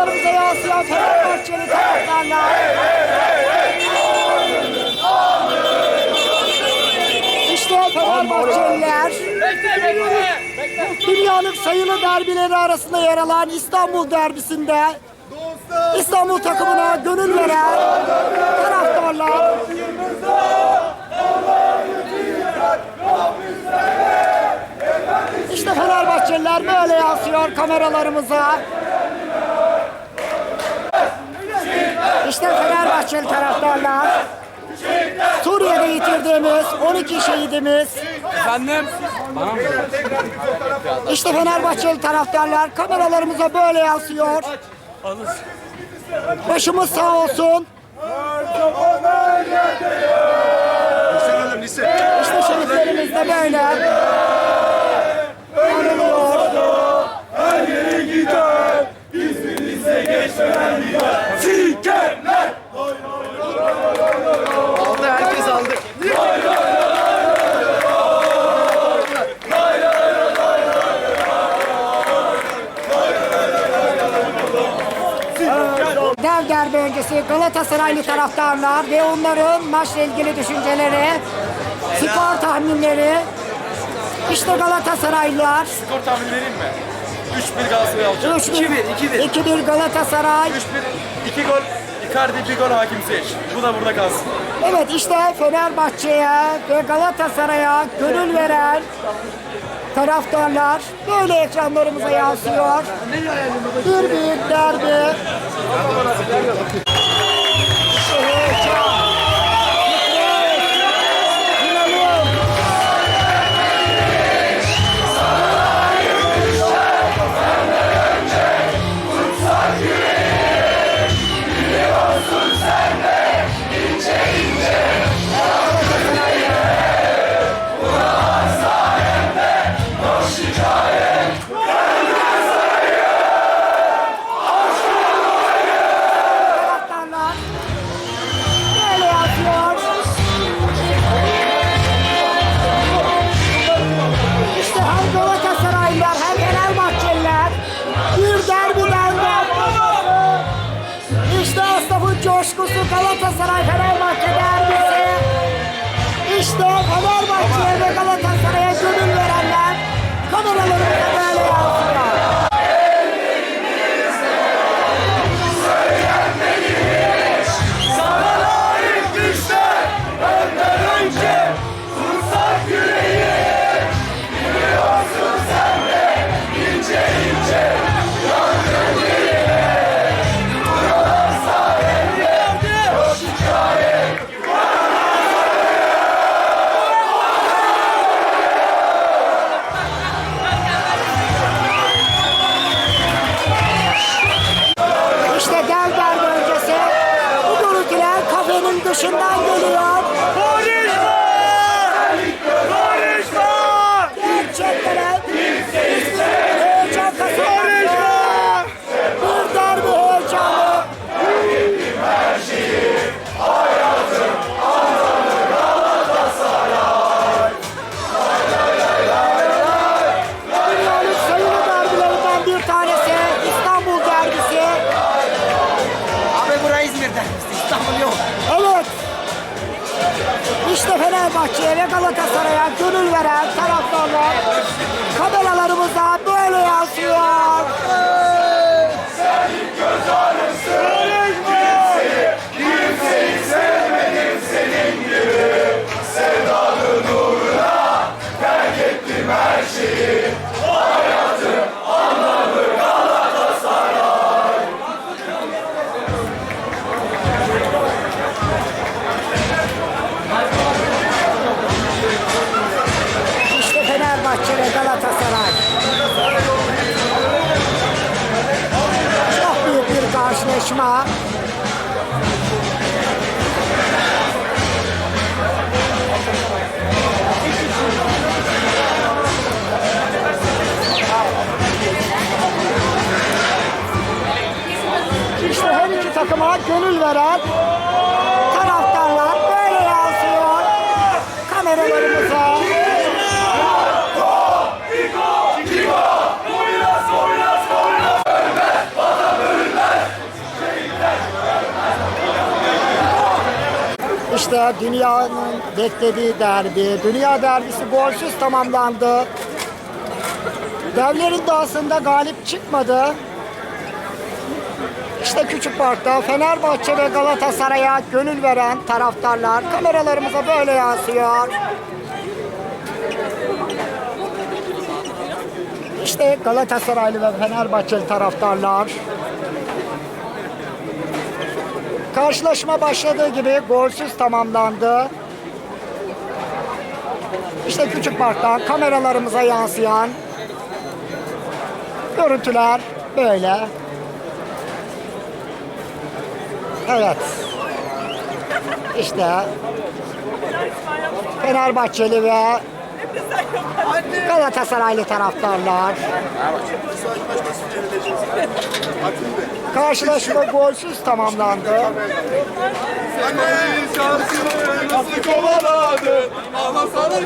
kameralarımıza yansıyan Fenerbahçeli taraftarlar. İşte Fenerbahçeliler. Dünyanın sayılı derbileri arasında yer alan İstanbul derbisinde İstanbul takımına gönül veren taraftarlar. İşte Fenerbahçeliler böyle yansıyor kameralarımıza. İşte Fenerbahçeli taraftarlar. Suriye'de yitirdiğimiz 12 şehidimiz. Efendim? İşte Fenerbahçeli taraftarlar kameralarımıza böyle yansıyor. Başımız sağ olsun. İşte şehitlerimiz de böyle. Anılıyor. Derbi öncesi Galatasaraylı taraftarlar ve onların maçla ilgili düşünceleri, skor tahminleri. İşte Galatasaraylılar. Skor tahmini vereyim mi? 3-1 Galatasaray alacak. 3-1, 2-1 Galatasaray. 3-1, 2 gol Icardi, 1 gol Hakim Ziyech. Bu da burada kalsın. Evet işte Fenerbahçe'ye ve Galatasaray'a gönül veren taraftarlar böyle ekranlarımıza yansıyor. Bir büyük derbi. Galatasaray Fenerbahçe dışından geliyor. Konuşma! Konuşma! Gerçekten heyecan kazanıyor. Bir derbi heyecanı. Dünyanın sayılı derbilerinden bir tanesi İstanbul derbisi. Abi burası İzmir'de. İstanbul yok. Evet. İşte Fenerbahçe'ye ve Galatasaray'a gönül veren taraftarlar kameralarımıza böyle yansıyor. İşte karşılaşma. İşte her iki takıma gönül veren İşte dünyanın beklediği derbi, dünya derbisi golsüz tamamlandı. Devlerin dağısında galip çıkmadı. İşte Küçük Park'ta Fenerbahçe ve Galatasaray'a gönül veren taraftarlar kameralarımıza böyle yansıyor. İşte Galatasaraylı ve Fenerbahçeli taraftarlar. Karşılaşma başladığı gibi golsüz tamamlandı. İşte Küçük Park'ta kameralarımıza yansıyan görüntüler böyle. Evet. İşte Fenerbahçeli ve Galatasaraylı taraftarlar. Karşılaşma golsüz tamamlandı. Annenin şarkını nasıl kovaladın? Ama sana